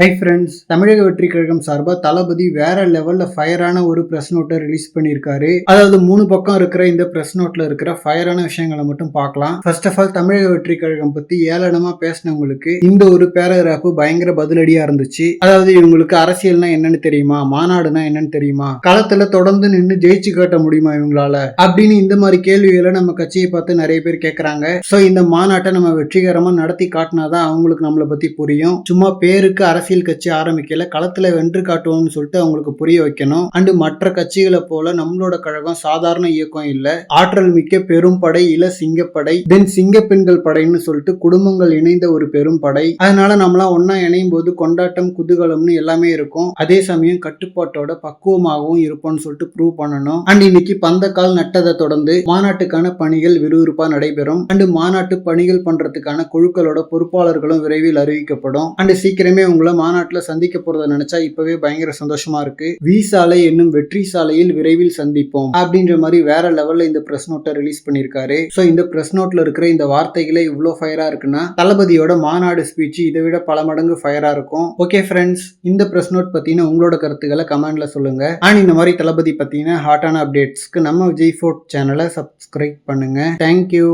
Hi friends தமிழக வெற்றி கழகம் சார்பா தளபதி வேற லெவல்ல ஃபயரான ஒரு ப்ரெஸ் நோட்டை ரிலீஸ் பண்ணியிருக்காரு. அதாவது மூணு பக்கம் இருக்கிற இந்த ப்ரெஸ் நோட்ல இருக்கிற ஃபயரான விஷயங்களை மட்டும் பார்க்கலாம். ஃபர்ஸ்ட் ஆஃப் ஆல் தமிழக வெற்றி கழகம் பத்தி ஏளனமா பேசினவங்களுக்கு இந்த ஒரு பேராகிராஃப் பயங்கர பதிலடியா இருந்துச்சு. அதாவது இவங்களுக்கு அரசியல்னா என்னன்னு தெரியுமா? மாநாடுனா என்னன்னு தெரியுமா? களத்தில் தொடர்ந்து நின்று ஜெயிச்சு காட்ட முடியுமா இவங்களால? அப்படின்னு இந்த மாதிரி கேள்விகளை நம்ம கட்சியை பார்த்து நிறைய பேர் கேட்கறாங்க சோ இந்த மாநாட்டை நம்ம வெற்றிகரமா நடத்தி காட்டினாதான் அவங்களுக்கு நம்மளை பத்தி புரியும். சும்மா பேருக்கு அரசியல் கட்சி ஆரம்பிக்கல களத்துல வென்று காட்டுவோம்னு சொல்லிட்டு அவங்களுக்கு புரிய வைக்கணும். அண்டு மற்ற கட்சிகளை போல நம்மளோட கழகம் சாதாரண இயக்கம் இல்ல. ஆற்றல் மிக்க பெரும் படை இள சிங்கப்படை தென் சிங்க பெண்கள் படைன்னு சொல்லிட்டு குடும்பங்கள் இணைந்த ஒரு பெரும் படை. அதனால நம்மளாம் ஒன்னா இணையும் போது கொண்டாட்டம் குதூகலம்னு எல்லாமே இருக்கும். அதே சமயம் கட்டுப்பாட்டோட பக்குவமாகவும் இருப்போம்னு சொல்லிட்டு ப்ரூவ் பண்ணணும். அண்ட் இன்னைக்கு பந்தக்கால் நட்டதை தொடர்ந்து மாநாட்டுக்கான பணிகள் விறுவிறுப்பா நடைபெறும். அண்டு மாநாட்டு பணிகள் பண்றதுக்கான குழுக்களோட பொறுப்பாளர்களும் விரைவில் அறிவிக்கப்படும். அண்டு சீக்கிரமே உங்களை மாநாட்டில் சந்திக்க போறத நினைச்சா இப்பவே பயங்கர சந்தோஷமா இருக்கு. வி சாலை என்னும் வெற்றி சாலையில் விரைவில் சந்திப்போம் அப்படின்ற மாதிரி வேற லெவல்ல இந்த பிரஸ் நோட்டை ரிலீஸ் பண்ணியிருக்காரு ஸோ இந்த பிரஸ் நோட்ல இருக்கிற இந்த வார்த்தைகளே இவ்வளோ ஃபயரா இருக்குன்னா தளபதியோட மாநாடு ஸ்பீச் இதை விட பல மடங்கு ஃபயரா இருக்கும். ஓகே ஃப்ரெண்ட்ஸ் இந்த பிரஸ் நோட் பத்தின உங்களோட கருத்துக்களை கமெண்ட்ல சொல்லுங்க. அண்ட் இந்த மாதிரி தளபதி பத்தின ஹாட்டான அப்டேட்ஸ்க்கு நம்ம விஜய் ஃபோர்ட் சேனலை சப்ஸ்கிரைப் பண்ணுங்க. Thank you